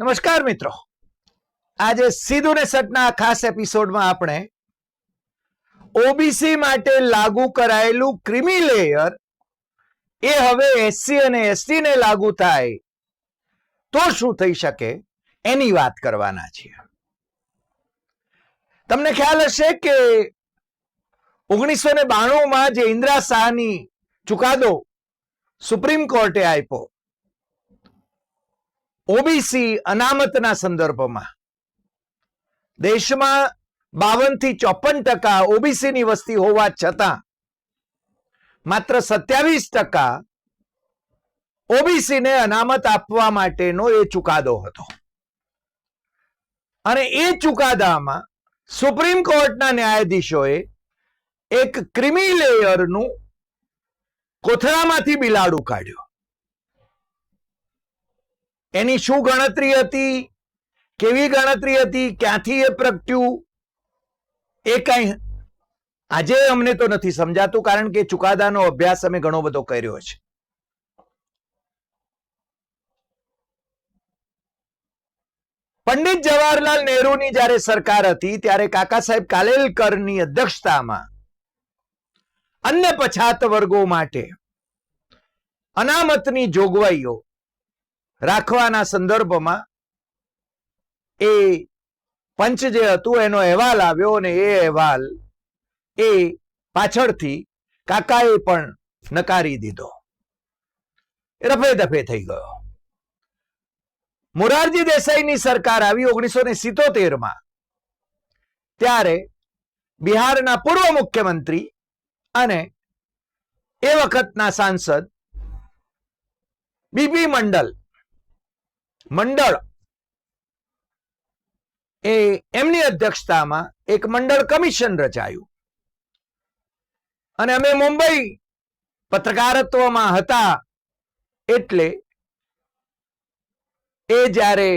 નમસ્કાર મિત્રો. આજે સીધું ને સટના ખાસ એપિસોડમાં આપણે ઓબીસી માટે લાગુ કરાયેલું ક્રિમી લેયર એ હવે એસસી અને એસટી ને લાગુ થાય તો શું થઈ શકે એની વાત કરવાના છીએ. તમને ખ્યાલ હશે કે ઓગણીસો ને બાણું જે ઇન્દિરા શાહની ચુકાદો સુપ્રીમ કોર્ટે આપ્યો ઓબીસી અનામતના સંદર્ભમાં. દેશમાં બાવનથી ચોપન ટકા ઓબીસીની વસ્તી હોવા છતાં માત્ર સત્યાવીસ ટકા ઓબીસીને અનામત આપવા માટેનો એ ચુકાદો હતો. અને એ ચુકાદામાં સુપ્રીમ કોર્ટના ન્યાયાધીશોએ એક ક્રિમી લેયરનું કોથળામાંથી બિલાડું કાઢ્યું. એની શું ગણતરી હતી? કેવી ગણતરી હતી? ક્યાંથી એ પ્રગટ્યું? એ કઈ આજે અમને તો નથી સમજાતું, કારણ કે ચુકાદાનો અભ્યાસ અમે ઘણો બધો કર્યો છે. પંડિત જવાહરલાલ નહેરુની જ્યારે સરકાર હતી, ત્યારે કાકા સાહેબ કાલેલકરની અધ્યક્ષતામાં અન્ય પછાત વર્ગો માટે અનામતની જોગવાઈઓ રાખવાના સંદર્ભમાં એ પંચ જે હતું એનો અહેવાલ આવ્યો અને એ અહેવાલ એ પાછળથી કાકાએ પણ નકારી દીધો. રફે દફે થઈ ગયો. મોરારજી દેસાઈની સરકાર આવી ઓગણીસો ને સિત્તોતેરમાં. ત્યારે બિહારના પૂર્વ મુખ્યમંત્રી અને એ વખતના સાંસદ બીબી મંડલ મંડળ. એ એમની અધ્યક્ષતામાં એક મંડળ કમિશન રચાયું. અને અમે મુંબઈ પત્રકારત્વમાં હતા એટલે એ જ્યારે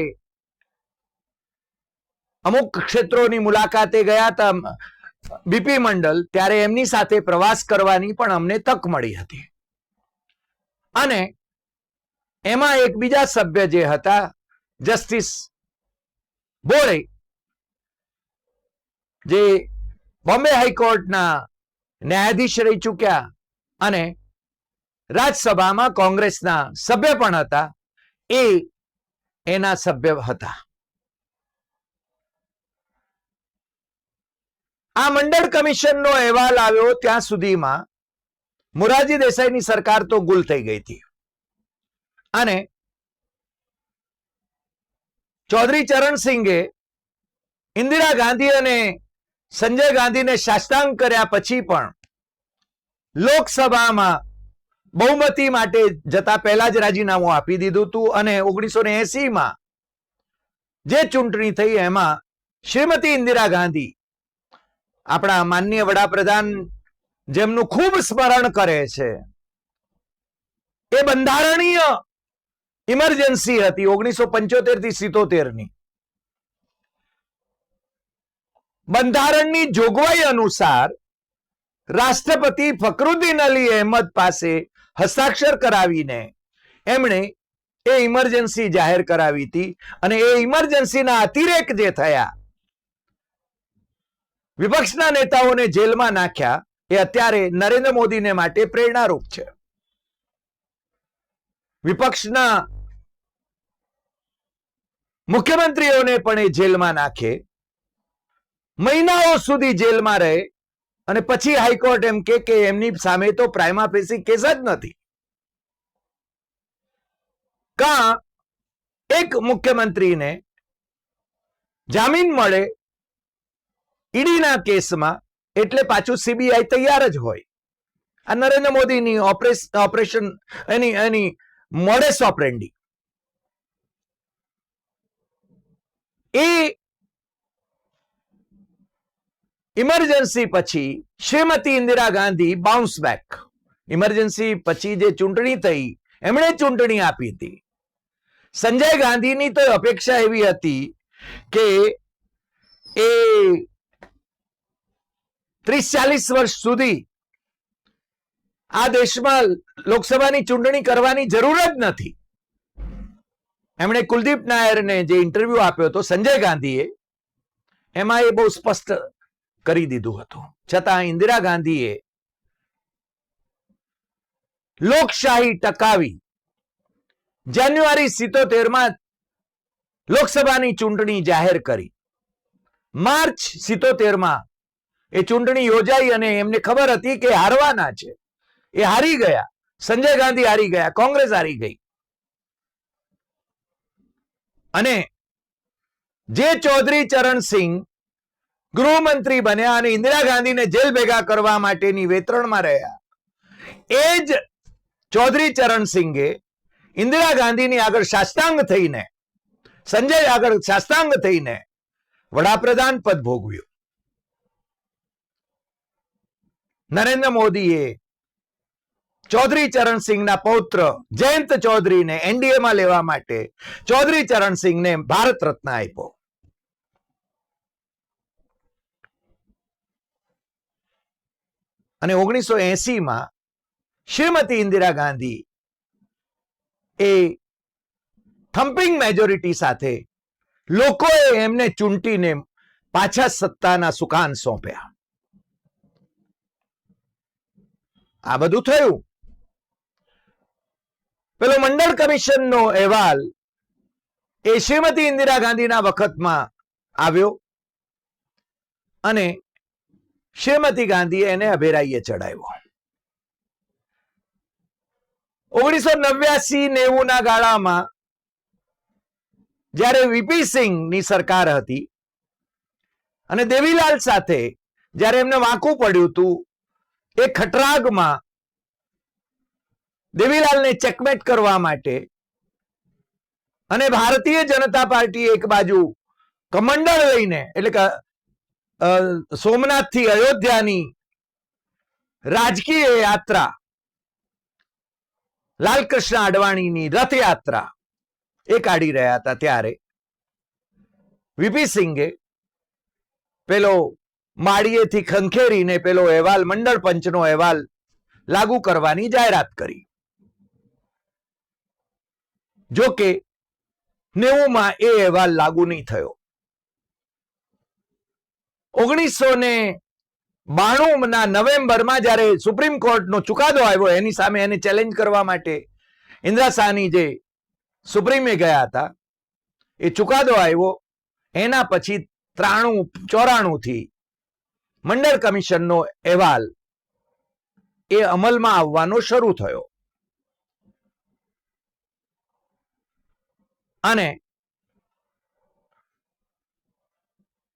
અમુક ક્ષેત્રોની મુલાકાતે ગયા હતા બીપી મંડળ ત્યારે એમની સાથે પ્રવાસ કરવાની પણ અમને તક મળી હતી. અને એમાં એક બીજા સભ્ય જે હતા, જસ્ટિસ બોળે જે બોમ્બે હાઈકોર્ટના ન્યાયાધીશ રહી ચૂક્યા અને રાજ્યસભામાં કોંગ્રેસના સભ્ય પણ હતા, એ એના સભ્ય હતા. આ મંડળ કમિશનનો અહેવાલ આવ્યો ત્યાં સુધીમાં, મોરારજી દેસાઈની સરકાર તો ગુલ થઈ ગઈ હતી. અને ચૌધરી ચરણસિંઘે ઇન્દિરા ગાંધી અને સંજય ગાંધીને શાસ્ત્રાંગ કર્યા પછી પણ લોકસભામાં બહુમતી માટે જતા પહેલા જ રાજીનામું આપી દીધું હતું અને ઓગણીસો ને એસીમાં જે ચૂંટણી થઈ એમાં શ્રીમતી ઇન્દિરા ગાંધી આપણા માનનીય વડાપ્રધાન જેમનું ખૂબ સ્મરણ કરે છે એ બંધારણીય ઇમરજન્સી હતી, ઓગણીસો પંચોતેરથી સિત્તોતેરની. બંધારણની જોગવાઈ અનુસાર રાષ્ટ્રપતિ ફકરુદ્દીન અલી અહેમદ પાસે હસ્તાક્ષર કરાવીને એમણે એ ઇમરજન્સી જાહેર કરાવી હતી અને એ ઇમરજન્સીના અતિરેક જે થયા, વિપક્ષના નેતાઓને જેલમાં નાખ્યા, એ અત્યારે નરેન્દ્ર મોદીને માટે પ્રેરણારૂપ છે. વિપક્ષના મુખ્યમંત્રીઓને પણ એ જેલમાં નાખે. મહિનાઓ સુધી જેલમાં રહે અને પછી હાઈકોર્ટ એમ કે એમની સામે તો પ્રાઇમા ફેસી કેસ જ નથી. કા એક મુખ્યમંત્રીને જામીન મળે ઈડીના કેસમાં એટલે પાછું સીબીઆઈ તૈયાર જ હોય. આ નરેન્દ્ર મોદીની ઓપરેશન એની એની મોડેસ ઓપરેન્ડી એ ઇમરજન્સી પછી Shrimati Indira Gandhi bounce back emergency પછી જે ચૂંટણી થઈ, એમણે ચૂંટણી આપી હતી. સંજય ગાંધીની તો અપેક્ષા એવી હતી કે એ ત્રીસ ચાલીસ વર્ષ સુધી આ દેશમાં લોકસભાની ચૂંટણી કરવાની જરૂર જ નથી. એમણે કુલદીપ નાયરને જે ઇન્ટરવ્યુ આપ્યો હતો સંજય ગાંધીએ, એમાં એ બહુ સ્પષ્ટ કરી દીધું હતું. છતાં ઇન્દિરા ગાંધીએ લોકશાહી ટકાવી જાન્યુઆરી સિત્તોતેરમાં લોકસભાની ચૂંટણી જાહેર કરી. માર્ચ સિત્તોતેરમાં એ ચૂંટણી યોજાઈ અને એમને ખબર હતી કે હારવાના છે. એ હારી ગયા. સંજય ગાંધી હારી ગયા, કોંગ્રેસ હારી ગઈ. અને જે ચૌધરી ચરણસિંહ ગૃહમંત્રી બન્યા અને ઇન્દિરા ગાંધીને જેલ ભેગા કરવા માટેની વેતરણમાં રહ્યા, એ જ ચૌધરી ચરણસિંહે ઇન્દિરા ગાંધીની આગળ શાસ્ત્રાંગ થઈને, સંજય આગળ શાસ્ત્રાંગ થઈને વડાપ્રધાન પદ ભોગવ્યું. નરેન્દ્ર મોદીએ ચૌધરી ચરણસિંહના પૌત્ર જયંત ચૌધરીને એનડીએમાં લેવા માટે ચૌધરી ચરણસિંહને ભારત રત્ન આપ્યો. અને ઓગણીસો માં શ્રીમતી ઇન્દિરા ગાંધી એ થમ્પિંગ મેજોરિટી સાથે લોકોએ એમને ચૂંટીને પાછા સત્તાના સુકાન સોંપ્યા. આ બધું થયું. પેલો મંડળ કમિશનનો અહેવાલ એ શ્રીમતી ઇન્દિરા ગાંધીના વખતમાં આવ્યો અને શ્રીમતી ગાંધીએ એને અભેરાઈએ ચડાવ્યો ઓગણીસો નવ્યાસી નેવું ના ગાળામાં જ્યારે વીપી સિંહની સરકાર હતી અને દેવીલાલ સાથે જ્યારે એમને વાંકું પડ્યું હતું, એ ખટરાગમાં દેવીલાલને ચેકમેટ કરવા માટે અને ભારતીય જનતા પાર્ટી એક બાજુ કમંડળ લઈને, એટલે કે સોમનાથથી અયોધ્યાની રાજકીય યાત્રા, લાલકૃષ્ણ અડવાણીની રથયાત્રા એ કાઢી રહ્યા હતા ત્યારે. વીપી સિંઘે પેલો માળીએથી ખંખેરીને પેલો અહેવાલ, મંડળ પંચનો અહેવાલ લાગુ કરવાની જાહેરાત કરી. જો કે, નેવુંમાં એ અહેવાલ લાગુ નહીં થયો. ઓગણીસો ને બાણું નવેમ્બરમાં જ્યારે સુપ્રીમ કોર્ટનો ચુકાદો આવ્યો, એની સામે એને ચેલેન્જ કરવા માટે ઇન્દ્રા શાહની જે સુપ્રીમે ગયા હતા, એ ચુકાદો આવ્યો. એના પછી ત્રાણું ચોરાણું થી મંડળ કમિશનનો અહેવાલ એ અમલમાં આવવાનો શરૂ થયો. અને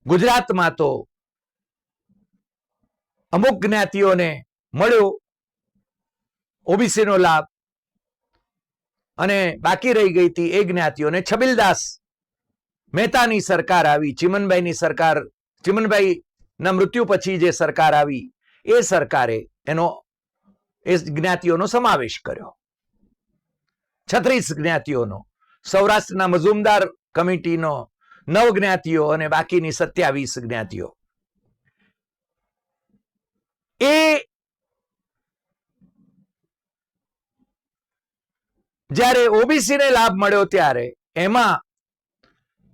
ગુજરાતમાં તો અમુક જ્ઞાતિઓને મળ્યો, ઓબીસીનો લાભ, અને બાકી રહી ગઈ હતી એ જ્ઞાતિઓને છબીલદાસ મહેતાની સરકાર આવી, ચિમનભાઈની સરકાર ચિમનભાઈ ના મૃત્યુ પછી જે સરકાર આવી, એ સરકારે એનો, એ જ્ઞાતિઓનો સમાવેશ કર્યો. છત્રીસ જ્ઞાતિઓનો સૌરાષ્ટ્રના મજુમદાર કમિટીનો નવ જ્ઞાતિઓ અને બાકીની સત્યાવીસ જ્ઞાતિઓ. એ જ્યારે ઓબીસીને લાભ મળ્યો ત્યારે એમાં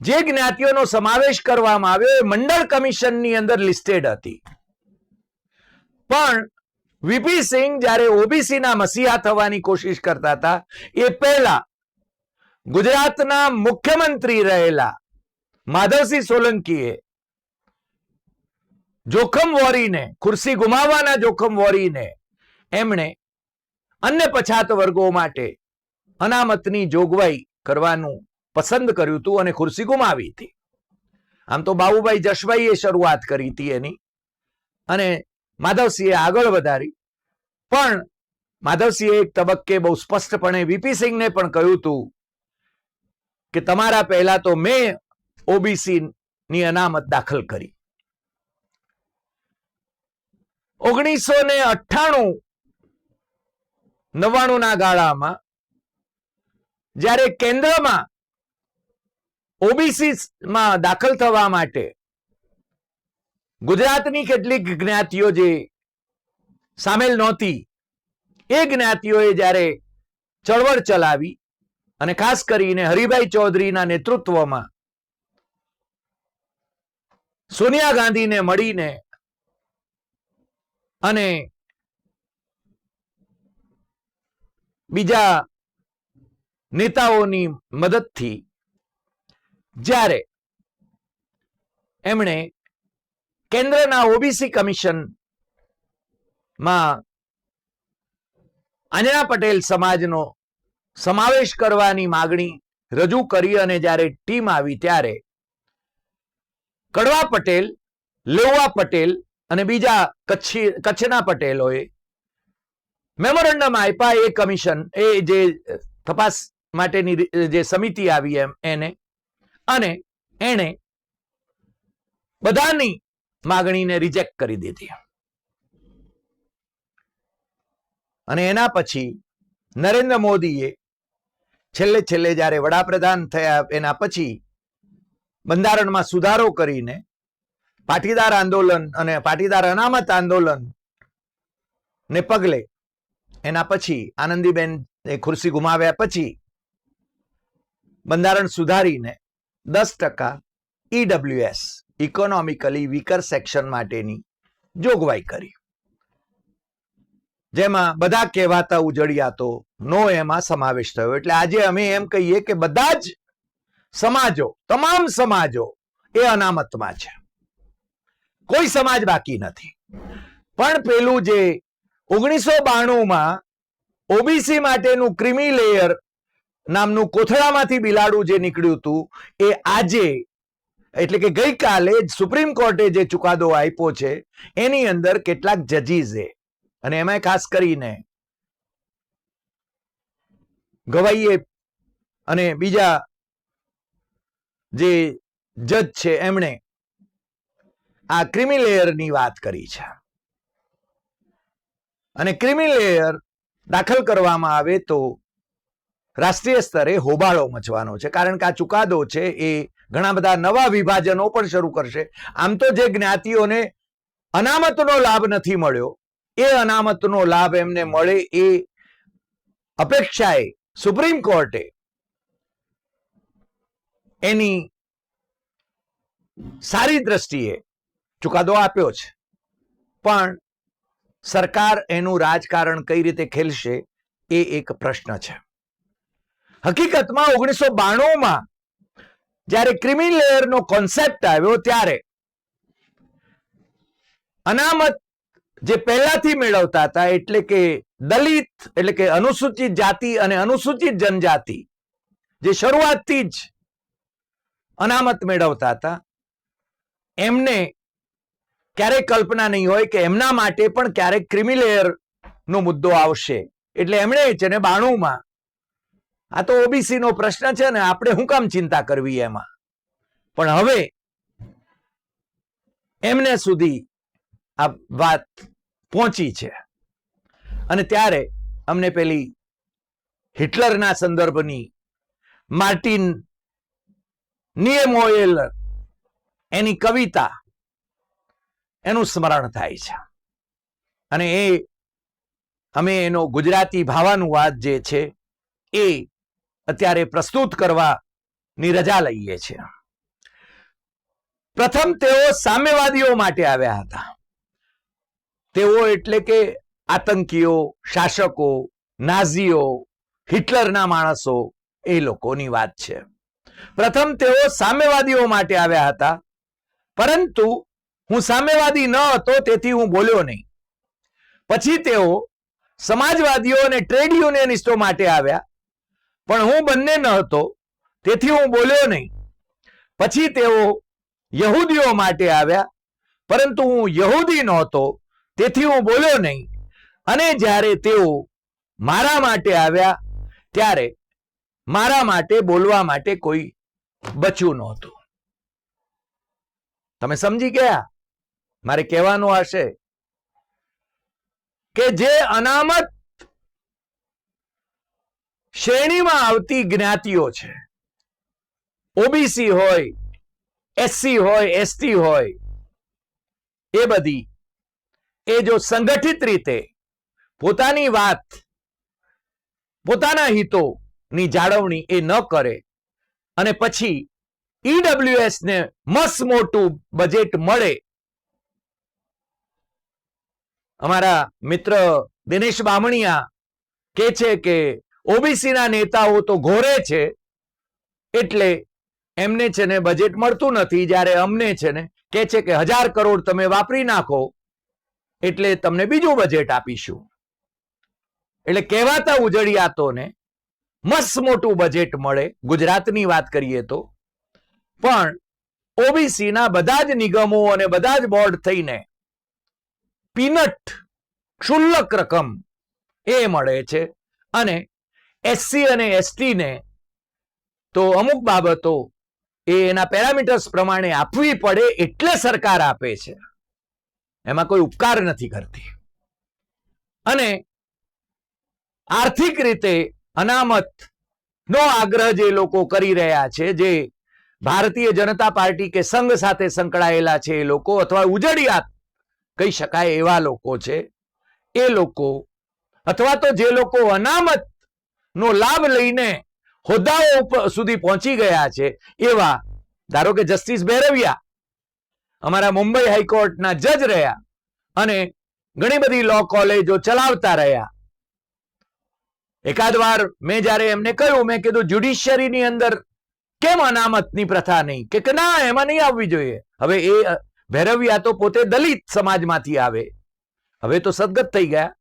જે જ્ઞાતિઓનો સમાવેશ કરવામાં આવ્યો એ મંડળ કમિશનની અંદર લિસ્ટેડ હતી. પણ વીપી સિંહ જ્યારે ઓબીસી ના મસીહા થવાની કોશિશ કરતા હતા, એ પહેલા ગુજરાતના મુખ્યમંત્રી રહેલા માધવસિંહ સોલંકીએ જોખમ વોરીને, ખુરશી ગુમાવવાના જોખમ વોરીને એમણે અન્ય પછાત વર્ગો માટે અનામતની જોગવાઈ કરવાનું પસંદ કર્યું હતું અને ખુરશી ગુમાવી હતી. આમ તો બાબુભાઈ જશભાઈએ શરૂઆત કરી હતી એની અને માધવસિંહે આગળ વધારી. પણ માધવસિંહે એક તબક્કે બહુ સ્પષ્ટપણે વીપી સિંહને પણ કહ્યું હતું કે તમારા પહેલા તો મેં ઓબીસી ની અનામત દાખલ કરી. ઓગણીસો ને અઠ્ઠાણું નવ્વાણું ના ગાળામાં જ્યારે કેન્દ્રમાં ઓબીસી માં દાખલ થવા માટે ગુજરાતની કેટલીક જ્ઞાતિઓ જે સામેલ નહોતી, એ જ્ઞાતિઓએ જ્યારે ચળવળ ચલાવી અને ખાસ કરીને હરિભાઈ ચૌધરીના નેતૃત્વમાં સોનિયા ગાંધીને મળીને અને બીજા નેતાઓની મદદથી જ્યારે એમણે કેન્દ્રના ઓબીસી કમિશનમાં અંજના પટેલ સમાજનો સમાવેશ કરવાની માગણી રજૂ કરી અને જ્યારે ટીમ આવી ત્યારે કડવા પટેલ લેવા પટેલ અને બીજા કચ્છી, કચ્છના પટેલોએ મેમોરેન્ડમ આપ્યા. એ કમિશન, એ જે તપાસ માટેની જે સમિતિ આવી એમ, એને અને એણે બધાની માગણીને રિજેક્ટ કરી દીધી. અને એના પછી નરેન્દ્ર મોદીએ છેલ્લે છેલ્લે જ્યારે વડાપ્રધાન થયા એના પછી બંધારણમાં સુધારો કરીને પાટીદાર આંદોલન અને પાટીદાર અનામત આંદોલન ને પગલે એના પછી આનંદીબેન એ ખુરશી ગુમાવ્યા પછી બંધારણ સુધારીને દસ ટકા ઈડબ્લ્યુએસ ઇકોનોમિકલી વીકર સેક્શન માટેની જોગવાઈ કરી. જેમાં બધા કહેવાતા ઉજળિયાતો નો એમાં સમાવેશ થયો. એટલે આજે અમે એમ કહીએ કે બધા જ સમાજો, તમામ સમાજો એ અનામતમાં છે. કોઈ સમાજ બાકી નથી. પણ પેલું જે ઓગણીસો બાણુંમાં ઓબીસી માટેનું ક્રિમી લેયર નામનું કોથળામાંથી બિલાડું જે નીકળ્યું હતું, એ આજે, એટલે કે ગઈકાલે સુપ્રીમ કોર્ટે જે ચુકાદો આપ્યો છે, એની અંદર કેટલાક જજીઝે અને એમાં ખાસ કરીને ગવાઈએ અને બીજા જે જજ છે એમણે આ ક્રિમિલેયરની વાત કરી છે. અને ક્રિમિલેયર દાખલ કરવામાં આવે તો રાષ્ટ્રીય સ્તરે હોબાળો મચવાનો છે. કારણ કે આ ચુકાદો છે એ ઘણા બધા નવા વિભાજનો પણ શરૂ કરશે. આમ તો જે જ્ઞાતિઓને અનામતનો લાભ નથી મળ્યો એ અનામતનો લાભ એમને મળે એ અપેક્ષાએ સુપ્રીમ કોર્ટે એની સારી દ્રષ્ટિએ ચુકાદો આપ્યો છે. પણ સરકાર એનું રાજકારણ કઈ રીતે ખેલશે એ એક પ્રશ્ન છે. હકીકતમાં ઓગણીસો બાણુંમાં જ્યારે ક્રિમિનલ લેયરનો કોન્સેપ્ટ આવ્યો ત્યારે અનામત જે પહેલાથી મેળવતા હતા, એટલે કે દલિત, એટલે કે અનુસૂચિત જાતિ અને અનુસૂચિત જનજાતિ, જે શરૂઆતથી જ અનામત મેળવતા હતા, એમને ક્યારેય કલ્પના નહીં હોય કે એમના માટે પણ ક્યારેક ક્રિમિલેયર નો મુદ્દો આવશે. એટલે એમણે છે ને બાણુંમાં, આ તો ઓબીસી નો પ્રશ્ન છે ને, આપણે હું કામ ચિંતા કરવી એમાં? પણ હવે, એમને સુધી આ વાત પહોંચી છે. અને ત્યારે અમને પેલી હિટલરના સંદર્ભની માર્ટિન નિયમોએલ એની કવિતા એનું સ્મરણ થાય છે. અને એ અમે એનો ગુજરાતી ભાવાનુવાદ જે છે એ અત્યારે પ્રસ્તુત કરવાની રજા લઈએ છીએ. પ્રથમ તેઓ સામ્યવાદીઓ માટે આવ્યા હતા. તેઓ એટલે કે આતંકીઓ, શાસકો, નાઝીઓ, હિટલરના માણસો, એ લોકોની વાત છે. પ્રથમ તેઓ સામ્યવાદીઓ માટે આવ્યા હતા. પરંતુ હું સામ્યવાદી ન હતો તેથી હું બોલ્યો નહીં. પછી તેઓ સમાજવાદીઓ અને ટ્રેડ યુનિયનિસ્ટો માટે આવ્યા. પણ હું બંને ન હતો, તેથી હું બોલ્યો નહીં. પછી તેઓ યહૂદીઓ માટે આવ્યા. પરંતુ હું યહૂદી નહોતો તેથી હું બોલ્યો નહીં. અને જ્યારે તેઓ મારા માટે આવ્યા, ત્યારે મારા માટે બોલવા માટે કોઈ બચ્યું નહોતું. તમે સમજી ગયા? મારે કહેવાનું હશે કે જે અનામત શ્રેણીમાં આવતી જ્ઞાતિઓ છે, ઓબીસી હોય, એસસી હોય, એસટી હોય, એ બધી એ જો સંગઠિત રીતે પોતાની વાત, પોતાના હિતોની જાળવણી એ ન કરે, અને પછી ઈડબ્લ્યુએસ ને મસ્ત મોટું બજેટ મળે, અમારા મિત્ર દિનેશ બામણિયા કે છે કે ઓબીસીના નેતાઓ તો ઘોરે છે, એટલે એમને છે ને બજેટ મળતું નથી, જ્યારે અમને છે ને કે છે કે હજાર કરોડ તમે વાપરી નાખો એટલે તમને બીજું બજેટ આપીશું. એટલે કહેવાતા ઉજળિયાતોને મસ્ત મોટું બજેટ મળે. ગુજરાતની વાત કરીએ તો. પણ ઓબીસીના બધા જ નિગમો અને બધા જ બોર્ડ થઈને પીનટ ક્ષુલ્લક રકમ એ મળે છે. અને એસસી અને એસટીને તો અમુક બાબતો એ એના પેરામીટર્સ પ્રમાણે આપવી પડે એટલે સરકાર આપે છે. એમાં કોઈ ઉપકાર નથી કરતી. અને આર્થિક રીતે અનામત નો આગ્રહ જે લોકો કરી રહ્યા છે, જે ભારતીય જનતા પાર્ટી કે સંઘ સાથે સંકળાયેલા છે એ લોકો અથવા ઉજળિયાત કહી શકાય એવા લોકો છે, એ લોકો અથવા તો જે લોકો અનામત નો લાભ લઈને હોદ્દાઓ સુધી પહોંચી ગયા છે એવા, ધારો કે જસ્ટિસ બેરવિયા અમારા મુંબઈ હાઈકોર્ટના જજ રહ્યા અને ઘણી બધી લો કોલેજો ચલાવતા રહ્યા. એકાદ વાર મેં જ્યારે એમને કહ્યું, મેં કીધું જ્યુડિશિયરીની અંદર કેમ અનામતની પ્રથા નહીં? કે ના, એમાં નહીં આવવી જોઈએ. હવે એ ભૈરવિયા તો પોતે દલિત સમાજમાંથી આવે. હવે તો સદગત થઈ ગયા.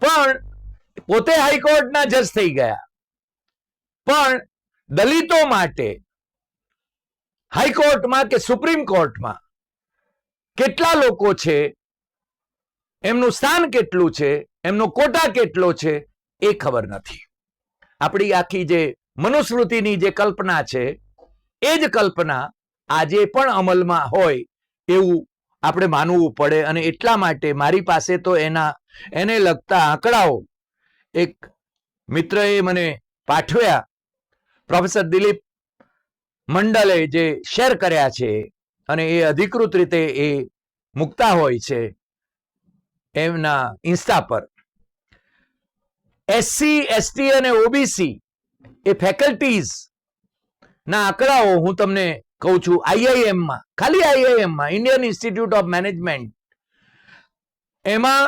પણ પોતે હાઈકોર્ટના જજ થઈ ગયા. પણ દલિતો માટે હાઈકોર્ટમાં કે સુપ્રીમ કોર્ટમાં કેટલા લોકો છે? એમનું સ્થાન કેટલું છે? એમનો કોટા કેટલો છે? એ ખબર નથી. આપણી આખી જે મનુસ્મૃતિની જે કલ્પના છે, એ જ કલ્પના આજે પણ અમલમાં હોય એવું આપણે માનવું પડે અને એટલા માટે મારી પાસે તો એના, એને લગતા આંકડાઓ એક મિત્રએ મને પાઠવ્યા. પ્રોફેસર દિલીપ મંડલે જે શેર કર્યા છે અને એ અધિકૃત રીતે એ મૂકતા હોય છે, એમના ઇન્સ્ટા પર. એસસી એસટી અને ઓબીસી એ ફેકલ્ટીઝ ના આંકડાઓ હું તમને કહું છું. આઈઆઈએમમાં ખાલી આઈઆઈએમમાં ઇન્ડિયન ઇન્સ્ટિટ્યૂટ ઓફ મેનેજમેન્ટ. એમાં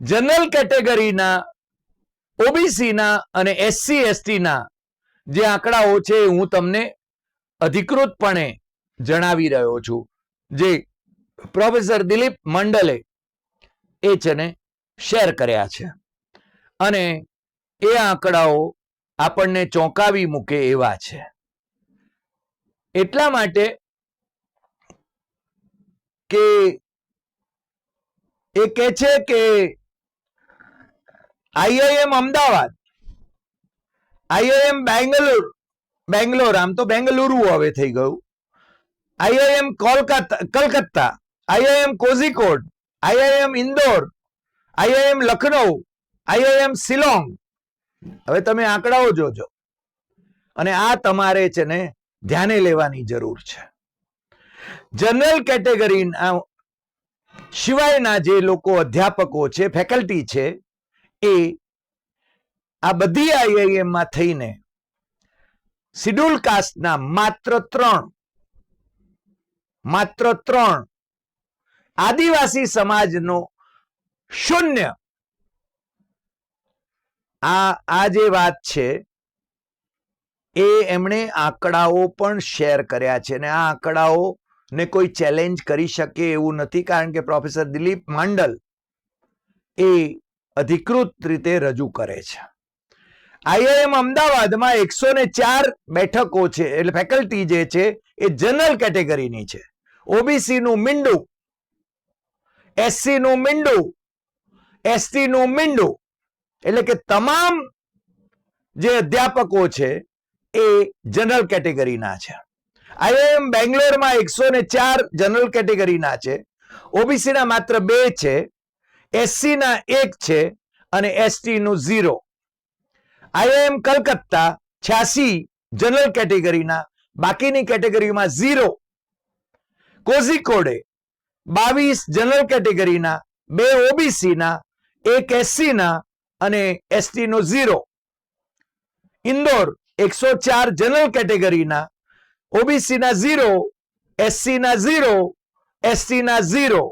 જનરલ કેટેગરીના ઓબીસીના અને એસસી એસટીના જે આંકડાઓ છે હું તમને અધિકૃતપણે જણાવી રહ્યો છું. જે પ્રોફેસર દિલીપ મંડલે એ છે શેર કર્યા છે. અને એ આંકડાઓ આપણને ચોંકાવી મૂકે એવા છે. એટલા માટે કે એ કે છે કે આઈઆઈએમ અમદાવાદ આઈઆઈએમ બેંગલુરુ, બેંગ્લોર, આમ તો બેંગલુરુ હવે થઈ ગયું. IIM Kolkata, Calcutta IIM Kozhikode IIM Indore IIM Lucknow IIM Shillong. હવે તમે આંકડાઓ જોજો. અને આ તમારે છે ને ધ્યાને લેવાની જરૂર છે. જનરલ કેટેગરી સિવાયના જે લોકો અધ્યાપકો છે, ફેકલ્ટી છે, એ આ બધી આઈઆઈએમમાં થઈને શિડ્યુલ કાસ્ટના માત્ર ત્રણ માત્ર ત્રણ આદિવાસી સમાજનો શૂન્ય. આ આ જે વાત છે, એ એમણે આંકડાઓ પણ શેર કર્યા છે અને આ આંકડાઓ ને કોઈ ચેલેન્જ કરી શકે એવું નથી કારણ કે પ્રોફેસર દિલીપ માંડલ એ અધિકૃત રીતે રજૂ કરે છે. આઈઆઈએમ અમદાવાદમાં એકસો ને ચાર બેઠકો છે, એટલે ફેકલ્ટી જે છે એ જનરલ કેટેગરીની છે. ઓબીસી નું મીંડું એસસી નું મીંડું એસટી નું મીંડું, એટલે કે તમામ જે અધ્યાપકો છે એ જનરલ કેટેગરીના છે. આઈઆઈએમ બેંગ્લોરમાં એકસો ને ચાર જનરલ કેટેગરીના છે. ઓબીસીના માત્ર બે છે એસસીના એક છે અને એસટી નું ઝીરો આઈઆઈએમ કલકત્તા છ્યાસી જનરલ કેટેગરીના બાકીની કેટેગરીમાં ઝીરો કોઝિકોડે બાવીસ જનરલ કેટેગરીના બે ઓબીસીના, એક એસસીના અને એસટીનો ઝીરો ઇન્દોર એકસો ચાર જનરલ કેટેગરીના ઓબીસીના ઝીરો એસસીના ઝીરો એસટીના ઝીરો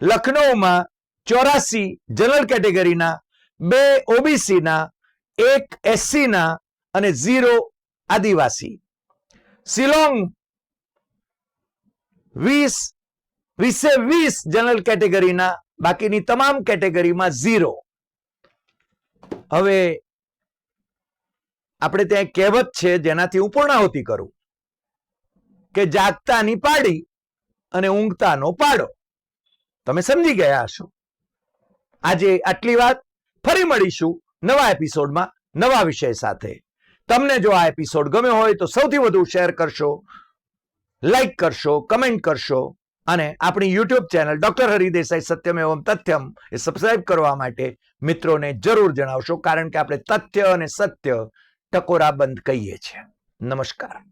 લખનૌમાં ચોરાસી જનરલ કેટેગરીના બે ઓબીસી ના એક એસસી ના અને ઝીરો આદિવાસી. શિલોંગ વીસ વીસે વીસ જનરલ કેટેગરીના બાકીની તમામ કેટેગરીમાં ઝીરો. હવે આપણે ત્યાં એક કહેવત છે જેનાથી હું પૂર્ણાહુતિ કરું. કે જાગતાની પાડી અને ઊંઘતાનો પાડો. તમે સમજી ગયા હશો. આજે આટલી વાત ફરી મળીશું. નવા એપિસોડમાં નવા વિષય સાથે. તમને જો આ એપિસોડ ગમ્યો હોય તો સૌથી વધુ શેર કરશો લાઈક કરશો કમેન્ટ કરશો અને આપણી YouTube channel doctor Hari Desai Satyam Evam Tathyam એ સબસ્ક્રાઇબ કરવા માટે મિત્રોને જરૂર જણાવશો કારણ કે આપણે તથ્ય અને સત્ય ટકોરા બંધ કહીએ છીએ. નમસ્કાર.